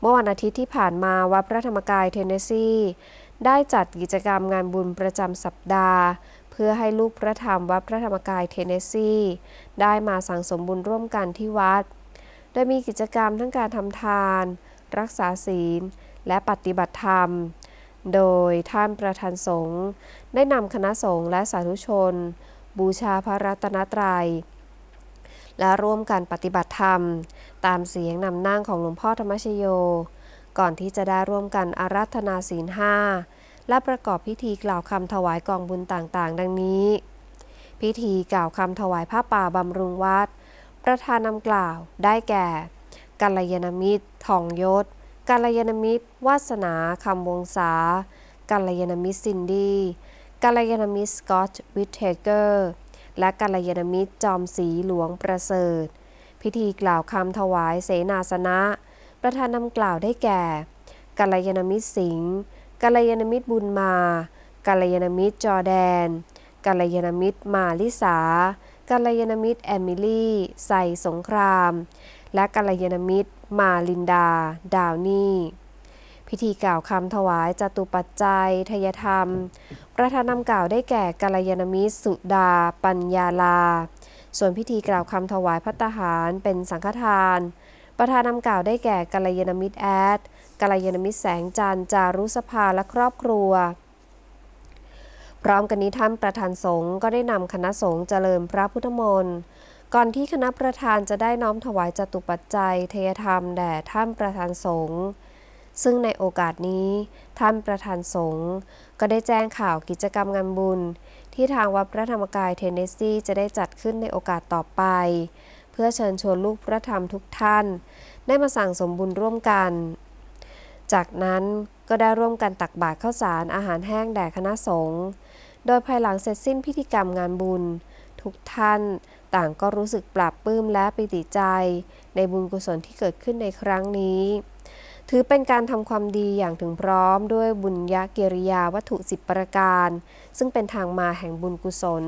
เมื่อวันอาทิตย์ที่ผ่านมาวัดพระธรรมกายเทนเนสซีได้จัดกิจกรรมงานบุญประจำสัปดาห์ เพื่อให้ลูกพระธรรมวัดพระธรรมกายเทนเนสซีได้มาสั่งสมบุญร่วมกันที่วัด โดยมีกิจกรรมทั้งการทำทาน รักษาศีล และปฏิบัติธรรม โดยท่านประธานสงฆ์ได้นำคณะสงฆ์และสาธุชน บูชาพระรัตนตรัย และร่วมกันปฏิบัติธรรม ตามเสียงนำนั่งของหลวงพ่อธรรมชโย ก่อนที่จะได้ร่วมกันอารัธนาศีลห้าและประกอบพิธีกล่าวคำถวายกองบุญต่างๆ ดังนี้ พิธีกล่าวคำถวายผ้าป่าบำรุงวัด ประธานนำกล่าวได้แก่กัลยาณมิตรทองยศกัลยาณมิตร วาสนาคำวงศากัลยาณมิตรซินดี้กัลยาณมิตรสกอตวิทเทเกอร์ และกัลยาณมิตรจอมศรีหลวงประเสริฐ พิธีกล่าวคำถวายเสนาสนะ ประธานนำกล่าวได้แก่กัลยาณมิตรสิงห์กัลยาณมิตรบุญมากัลยาณมิตรจอแดนกัลยาณมิตรมาลิสากัลยาณมิตรแอมิลี่ใส่สงคราม และกัลยาณมิตรมาลินดา ดาวนี่ พิธีกล่าวคำถวายจตุปัจจัย ทยธรรม ประธานนำกล่าวได้แก่กัลยาณมิตรสุดา ปัญญาลา ส่วนพิธีกล่าวคำถวายพัตหารเป็นสังฆทาน ประธานนำกล่าวได้แก่กัลยาณมิตรแอดกัลยาณมิตรแสงจันจารุสภาและครอบครัว พร้อมกันนี้ท่านประธานสงฆ์ก็ได้นำคณะสงฆ์เจริญพระพุทธมนต์ก่อนที่คณะประธานจะได้น้อมถวายจตุปัจจัยเทยธรรมแด่ท่านประธานสงฆ์ ซึ่งในโอกาสนี้ ท่านประธานสงฆ์ก็ได้แจ้งข่าวกิจกรรมงานบุญ ที่ทางวัดพระธรรมกายเทนเนสซีจะได้จัดขึ้นในโอกาสต่อไป เพื่อเชิญชวนลูกพระธรรมทุกท่าน ได้มาสั่งสมบุญร่วมกัน จากนั้นก็ได้ร่วมกันตักบาตรข้าวสารอาหารแห้งแด่คณะสงฆ์โดยภายหลังเสร็จสิ้นพิธีกรรมงานบุญ ทุกท่านต่างก็รู้สึกปราบปลื้มและปิติใจ ในบุญกุศลที่เกิดขึ้นในครั้งนี้ ถือเป็นการทำความดีอย่างถึงพร้อมด้วยบุญญากิริยาวัตถุสิบประการ ซึ่งเป็นทางมาแห่งบุญกุศล